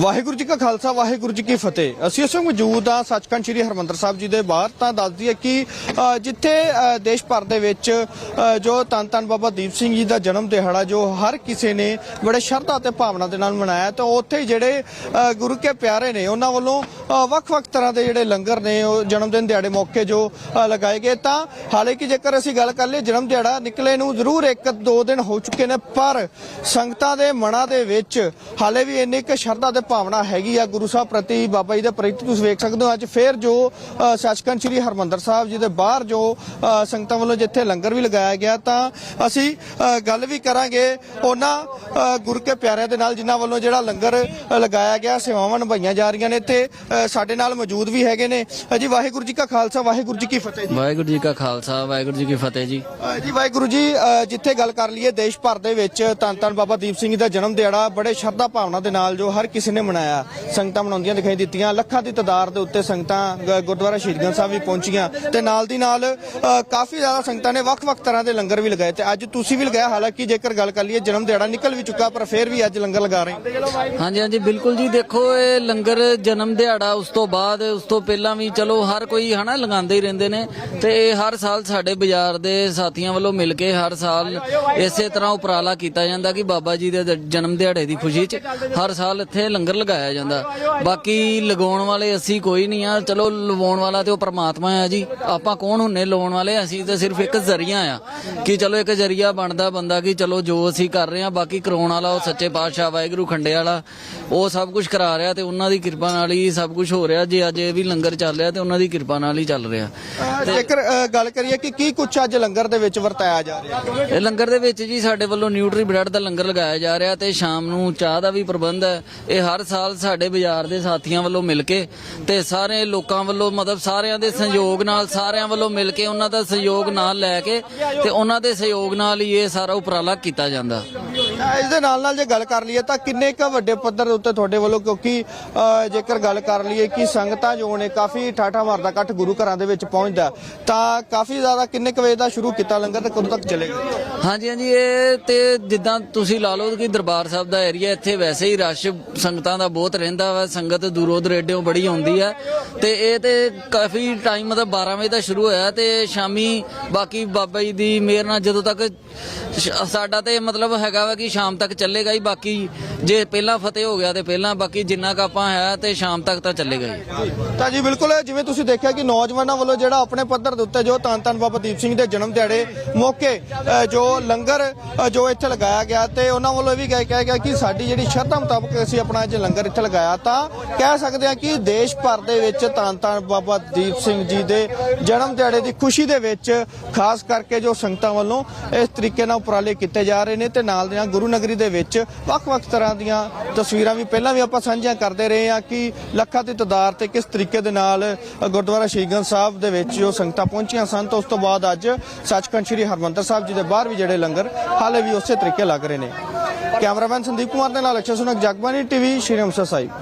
ਵਾਹਿਗੁਰੂ ਜੀ ਕਾ ਖਾਲਸਾ, ਵਾਹਿਗੁਰੂ ਜੀ ਕੀ ਫਤਿਹ। ਅਸੀਂ ਇਸ ਵਕਤ ਮੌਜੂਦ ਹਾਂ ਸੱਚਖੰਡ ਸ੍ਰੀ ਹਰਮੰਦਰ ਸਾਹਿਬ ਜੀ ਦੇ ਬਾਹਰ। ਤਾਂ ਦੱਸਦੀ ਹੈ ਕਿ ਜਿੱਥੇ ਦੇਸ਼ ਭਰ ਦੇ ਵਿੱਚ ਜੋ ਧੰਨ ਧੰਨ ਬਾਬਾ ਦੀਪ ਸਿੰਘ ਜੀ ਦਾ ਜਨਮ ਦਿਹਾੜਾ, ਜੋ ਹਰ ਕਿਸੇ ਨੇ ਬੜੇ ਸ਼ਰਧਾ ਤੇ ਭਾਵਨਾ ਦੇ ਨਾਲ ਮਨਾਇਆ, ਤਾਂ ਉੱਥੇ ਹੀ ਜਿਹੜੇ ਗੁਰੂ ਕੇ ਪਿਆਰੇ ਨੇ, ਉਹਨਾਂ ਵੱਲੋਂ ਵੱਖ-ਵੱਖ ਤਰ੍ਹਾਂ ਦੇ ਜਿਹੜੇ ਲੰਗਰ ਨੇ, ਉਹ ਜਨਮ ਦਿਨ ਦਿਹਾੜੇ ਮੌਕੇ ਜੋ ਲਗਾਏ ਗਏ। ਤਾਂ ਹਾਲਾਂਕਿ ਜੇਕਰ ਅਸੀਂ ਗੱਲ ਕਰ ਲਈਏ, ਜਨਮ ਦਿਹਾੜਾ ਨਿਕਲੇ ਨੂੰ ਜ਼ਰੂਰ ਇੱਕ ਦੋ ਦਿਨ ਹੋ ਚੁੱਕੇ ਨੇ, ਪਰ ਸੰਗਤਾਂ ਦੇ ਮਨਾਂ ਦੇ ਵਿੱਚ ਹਾਲੇ ਵੀ ਇੰਨੀ ਕੁ ਸ਼ਰਧਾ ਤੇ ਭਾਵਨਾ ਹੈਗੀ ਆ ਗੁਰੂ ਸਾਹਿਬ ਪ੍ਰਤੀ ਬਾਬਾ ਜੀ ਦੇ ਪ੍ਰਤੀ ਤੁਸੀਂ ਵੇਖ ਸਕਦੇ ਹੋ ਅੱਜ ਫੇਰ ਜੋ ਸੱਚਖੰਡ ਸ੍ਰੀ ਹਰਮੰਦਰ ਸਾਹਿਬ ਜੀ ਦੇ ਬਾਹਰ ਜੋ ਸੰਗਤਾਂ ਵੱਲੋਂ ਜਿੱਥੇ ਲੰਗਰ ਵੀ ਲਗਾਇਆ ਗਿਆ ਤਾਂ ਅਸੀਂ ਗੱਲ ਵੀ ਕਰਾਂਗੇ ਉਹਨਾਂ ਗੁਰੂ ਕੇ ਪਿਆਰਿਆਂ ਦੇ ਨਾਲ ਜਿਨ੍ਹਾਂ ਵੱਲੋਂ ਜਿਹੜਾ ਲੰਗਰ ਲਗਾਇਆ ਗਿਆ ਸੇਵਾਵਾਂ ਨਿਭਾਈਆਂ ਜਾ ਰਹੀਆਂ ਨੇ ਇੱਥੇ ਸਾਡੇ ਨਾਲ ਮੌਜੂਦ ਵੀ ਹੈਗੇ ਨੇ। ਜੀ ਵਾਹਿਗੁਰੂ ਜੀ ਕਾ ਖਾਲਸਾ ਵਾਹਿਗੁਰੂ ਜੀ ਕੀ ਫਤਿਹ ਜੀ। ਵਾਹਿਗੁਰੂ ਜੀ ਕਾ ਖਾਲਸਾ ਵਾਹਿਗੁਰੂ ਜੀ ਕੀ ਫਤਿਹ ਜੀ। ਜੀ ਵਾਹਿਗੁਰੂ ਜੀ ਜਿੱਥੇ ਗੱਲ ਕਰ ਲਈਏ ਦੇਸ਼ ਭਰ ਦੇ ਵਿੱਚ ਧੰਨ ਧੰਨ ਬਾਬਾ ਦੀਪ ਸਿੰਘ ਜੀ ਦਾ ਜਨਮ ਦਿਹਾੜਾ ਬੜੇ ਸ਼ਰਧਾ ਭਾਵਨਾ ਦੇ ਨਾਲ ਜੋ ਹਰ ਕਿਸੇ ਨੇ ਮਨਾਇਆ। ਸੰਗਤਾਂ ਮਨਾਉਂਦੀਆਂ ਦਿਖਾਈ ਦਿੱਤੀਆਂ। ਲੱਖਾਂ ਦੀ ਤਾਦਾਦ ਦੇ ਉੱਤੇ ਸੰਗਤਾਂ ਗੁਰਦੁਆਰਾ ਸ਼ਹੀਦਗੰਜ ਸਾਹਿਬ ਵੀ ਪਹੁੰਚੀਆਂ। ਤੇ ਨਾਲ ਦੀ ਨਾਲ ਕਾਫੀ ਜ਼ਿਆਦਾ ਸੰਗਤਾਂ ਨੇ ਵੱਖ-ਵੱਖ ਤਰ੍ਹਾਂ ਦੇ ਲੰਗਰ ਵੀ ਲਗਾਏ ਤੇ ਅੱਜ ਤੁਸੀਂ ਵੀ ਲਗਾਇਆ। ਹਾਲਾਂਕਿ ਜੇਕਰ ਗੱਲ ਕਰ ਲਈਏ, ਜਨਮ ਦਿਹਾੜਾ ਨਿਕਲ ਵੀ ਚੁੱਕਾ, ਪਰ ਫਿਰ ਵੀ ਅੱਜ ਲੰਗਰ ਲਗਾ ਰਹੇ ਹਾਂਜੀ ਹਾਂਜੀ, ਬਿਲਕੁਲ ਜੀ। ਦੇਖੋ, ਇਹ ਲੰਗਰ ਜਨਮ ਦਿਹਾੜਾ, ਉਸ ਤੋਂ ਬਾਅਦ, ਉਸ ਤੋਂ ਪਹਿਲਾਂ ਵੀ ਚਲੋ ਹਰ ਕੋਈ ਹਨਾ ਲਗਾਉਂਦੇ ਹੀ ਰਹਿੰਦੇ ਨੇ ਤੇ ਇਹ ਹਰ ਸਾਲ ਸਾਡੇ ਬਾਜ਼ਾਰ ਦੇ ਸਾਥੀਆਂ ਵੱਲੋਂ ਮਿਲ ਕੇ ਹਰ ਸਾਲ ਇਸੇ ਤਰ੍ਹਾਂ ਉਪਰਾਲਾ ਕੀਤਾ ਜਾਂਦਾ ਕਿ ਬਾਬਾ ਜੀ ਦੇ ਜਨਮ ਦਿਹਾੜੇ ਦੀ ਖੁਸ਼ੀ 'ਚ ਹਰ ਸਾਲ ਇੱਥੇ ਲੰਗਰ ਲਗਾਇਆ ਜਾਂਦਾ। ਬਾਕੀ ਲਗਾਉਣ ਵਾਲੇ ਅਸੀਂ ਕੋਈ ਨਹੀਂ ਆ। ਚਲੋ ਲਵਾਉਣ ਵਾਲਾ ਤੇ ਉਹ ਪ੍ਰਮਾਤਮਾ ਆ ਜੀ। ਆਪਾਂ ਕੌਣ ਹੁੰਨੇ ਲਾਉਣ ਵਾਲੇ? ਅਸੀਂ ਤਾਂ ਸਿਰਫ ਇੱਕ ਜ਼ਰੀਆ ਆ। ਕਿ ਚਲੋ ਇੱਕ ਜ਼ਰੀਆ ਬਣਦਾ ਬੰਦਾ ਕਿ ਚਲੋ ਜੋ ਅਸੀਂ ਕਰ ਰਹੇ ਆ ਬਾਕੀ ਕਰਾਉਣ ਵਾਲਾ ਉਹ ਸੱਚੇ ਪਾਤਸ਼ਾਹ ਵਾਹਿਗੁਰੂ ਖੰਡੇ ਵਾਲਾ ਉਹ ਸਭ ਕੁਝ ਕਰਾ ਰਿਹਾ ਤੇ ਉਹਨਾਂ ਦੀ ਕਿਰਪਾ ਨਾਲ ਹੀ ਸਭ ਕੁਝ ਹੋ ਰਿਹਾ। ਜੇ ਅੱਜ ਇਹ ਵੀ ਲੰਗਰ ਚੱਲ ਰਿਹਾ ਤੇ ਉਹਨਾਂ ਦੀ ਕਿਰਪਾ ਨਾਲ ਹੀ ਚੱਲ ਰਿਹਾ। ਜੇਕਰ ਅ, ਗੱਲ ਕਰੀਏ ਕਿ ਕੀ ਕੁਛ ਅੱਜ ਲੰਗਰ ਦੇ ਵਿੱਚ ਵਰਤਾਇਆ ਜਾ ਰਿਹਾ? ਹੈ ਇਹ ਲੰਗਰ ਦੇ ਵਿੱਚ ਜੀ ਸਾਡੇ ਵੱਲੋਂ ਨਿਊਟਰੀ ਬ੍ਰੈਡ ਦਾ ਲੰਗਰ ਲਗਾਇਆ ਜਾ ਰਿਹਾ ਤੇ ਸ਼ਾਮ ਨੂੰ ਚਾਹ ਦਾ ਵੀ ਪ੍ਰਬੰਧ ਹੈ। ਇਹ ਹਰ ਹਰ ਸਾਲ ਸਾਡੇ ਬਾਜ਼ਾਰ ਦੇ ਸਾਥੀਆਂ ਵੱਲੋਂ ਮਿਲ ਕੇ ਤੇ ਸਾਰੇ ਲੋਕਾਂ ਵੱਲੋਂ, ਮਤਲਬ ਸਾਰਿਆਂ ਦੇ ਸਹਿਯੋਗ ਨਾਲ, ਸਾਰਿਆਂ ਵੱਲੋਂ ਮਿਲ ਕੇ ਉਹਨਾਂ ਦਾ ਸਹਿਯੋਗ ਨਾਲ ਲੈ ਕੇ ਤੇ ਉਹਨਾਂ ਦੇ ਸਹਿਯੋਗ ਨਾਲ ਹੀ ਇਹ ਸਾਰਾ ਉਪਰਾਲਾ ਕੀਤਾ ਜਾਂਦਾ। ਇਸ ਦੇ ਨਾਲ ਨਾਲ ਜੇ ਗੱਲ ਕਰ ਲਈਏ ਤਾਂ ਕਿੰਨੇ ਕ ਵੱਡੇ ਪੱਧਰ ਉੱਤੇ ਤੁਹਾਡੇ ਵੱਲੋਂ ਕਿਉਂਕਿ ਜੇਕਰ ਗੱਲ ਕਰ ਲਈਏ ਕਿ ਸੰਗਤਾਂ ਜੋ ਨੇ ਕਾਫੀ ਠਾਠਾ ਮਾਰਦਾ, ਇਕੱਠ ਗੁਰੂ ਘਰਾਂ ਦੇ ਵਿੱਚ ਪਹੁੰਚਦਾ, ਤਾਂ ਕਾਫੀ ਜ਼ਿਆਦਾ ਕਿੰਨੇ ਕ ਵਜੇ ਦਾ ਸ਼ੁਰੂ ਕੀਤਾ ਲੰਗਰ ਤੇ ਕਦੋਂ ਤੱਕ ਚੱਲੇਗਾ? ਹਾਂਜੀ ਹਾਂਜੀ, ਇਹ ਤੇ ਜਿੱਦਾਂ ਤੁਸੀਂ ਲਾ ਲਓ ਕਿ ਦਰਬਾਰ ਸਾਹਿਬ ਦਾ ਏਰੀਆ ਇੱਥੇ ਵੈਸੇ ਹੀ ਰਸ਼ ਸੰਗਤਾਂ ਦਾ ਬਹੁਤ ਰਹਿੰਦਾ ਵਾ, ਸੰਗਤ ਦੂਰੋਂ ਦਰੇਡਿਓਂ ਬੜੀ ਆਉਂਦੀ ਹੈ ਤੇ ਇਹ ਤੇ ਕਾਫੀ ਟਾਈਮ ਮਤਲਬ 12 ਵਜੇ ਦਾ ਸ਼ੁਰੂ ਹੋਇਆ ਤੇ ਸ਼ਾਮੀ ਬਾਕੀ ਬਾਬਾ ਜੀ ਦੀ ਮਿਹਰ ਨਾਲ ਜਦੋਂ ਤੱਕ ਸਾਡਾ ਤੇ ਮਤਲਬ ਹੈਗਾ ਵਾ ਕਿ ਸ਼ਾਮ ਤੱਕ ਚੱਲੇਗਾ ਹੀ ਬਾਕੀ ਜੇ ਪਹਿਲਾਂ ਫਤਿਹ ਹੋ ਗਿਆ ਤੇ ਪਹਿਲਾਂ ਬਾਕੀ ਜਿੰਨਾ ਕ ਆਪਾਂ ਹੈ ਤੇ ਸ਼ਾਮ ਤੱਕ ਤਾਂ ਚੱਲੇਗਾ ਹੀ ਤਾਂ ਜੀ, ਬਿਲਕੁਲ ਜਿਵੇਂ ਤੁਸੀਂ ਦੇਖਿਆ ਕਿ ਨੌਜਵਾਨਾਂ ਵੱਲੋਂ ਜਿਹੜਾ ਆਪਣੇ ਪੱਧਰ ਦੇ ਉੱਤੇ ਜੋ ਧੰਨ ਧੰਨ ਬਾਬਾ ਦੀਪ ਸਿੰਘ ਦੇ ਜਨਮ ਦਿਹਾੜੇ ਮੌਕੇ ਜੋ ਲੰਗਰ ਜੋ ਇੱਥੇ ਲਗਾਇਆ ਗਿਆ ਤੇ ਉਹਨਾਂ ਵੱਲੋਂ ਇਹ ਵੀ ਕਿਹਾ ਗਿਆ ਕਿ ਸਾਡੀ ਜਿਹੜੀ ਸ਼ਰਧਾ ਮੁਤਾਬਕ ਅਸੀਂ ਆਪਣਾ ਅੱਜ ਲੰਗਰ ਇੱਥੇ ਲਗਾਇਆ, ਤਾਂ ਕਹਿ ਸਕਦੇ ਹਾਂ ਕਿ ਦੇਸ਼ ਭਰ ਦੇ ਵਿੱਚ ਧੰਨ ਧੰਨ ਬਾਬਾ ਦੀਪ ਸਿੰਘ ਜੀ ਦੇ ਜਨਮ ਦਿਹਾੜੇ ਦੀ ਖੁਸ਼ੀ ਦੇ ਵਿੱਚ ਖਾਸ ਕਰਕੇ ਜੋ ਸੰਗਤਾਂ ਵੱਲੋਂ ਇਸ ਤਰੀਕੇ ਨਾਲ ਉਪਰਾਲੇ ਕੀਤੇ ਜਾ ਰਹੇ ਨੇ ਤੇ ਨਾਲ ਦੇ ਨਾਲ ਗੁਰੂ ਨਗਰੀ ਦੇ ਵਿੱਚ ਵੱਖ-ਵੱਖ ਤਰ੍ਹਾਂ ਦੀਆਂ ਤਸਵੀਰਾਂ ਵੀ ਪਹਿਲਾਂ ਵੀ ਆਪਾਂ ਸਾਂਝੀਆਂ ਕਰਦੇ ਰਹੇ ਹਾਂ ਕਿ ਲੱਖਾਂ ਦੀ ਤਾਦਾਦ ਤੇ ਕਿਸ ਤਰੀਕੇ ਦੇ ਨਾਲ ਗੁਰਦੁਆਰਾ ਸ਼ਹੀਦਗੰਜ ਸਾਹਿਬ ਦੇ ਵਿੱਚ ਜੋ ਸੰਗਤਾਂ ਪਹੁੰਚੀਆਂ ਸਨ ਤਾਂ ਉਸ ਤੋਂ ਬਾਅਦ ਅੱਜ ਸੱਚਖੰਡ ਸ੍ਰੀ ਹਰਮੰਦਰ ਸਾਹਿਬ ਜੀ ਦੇ ਬਾਹਰ ਵੀ ਜਿਹੜੇ ਲੰਗਰ ਹਾਲੇ ਵੀ ਉਸੇ ਤਰੀਕੇ ਲੱਗ ਰਹੇ ਨੇ। ਕੈਮਰਾਮੈਨ ਸੰਦੀਪ ਕੁਮਾਰ ਦੇ ਨਾਲ ਅਕਸ਼ੈ ਸੁਨਕ ਜਗਬਾਨੀ ਟੀਵੀ, ਸ਼੍ਰੀ ਅੰਮ੍ਰਿਤਸਰ ਸਾਹਿਬ।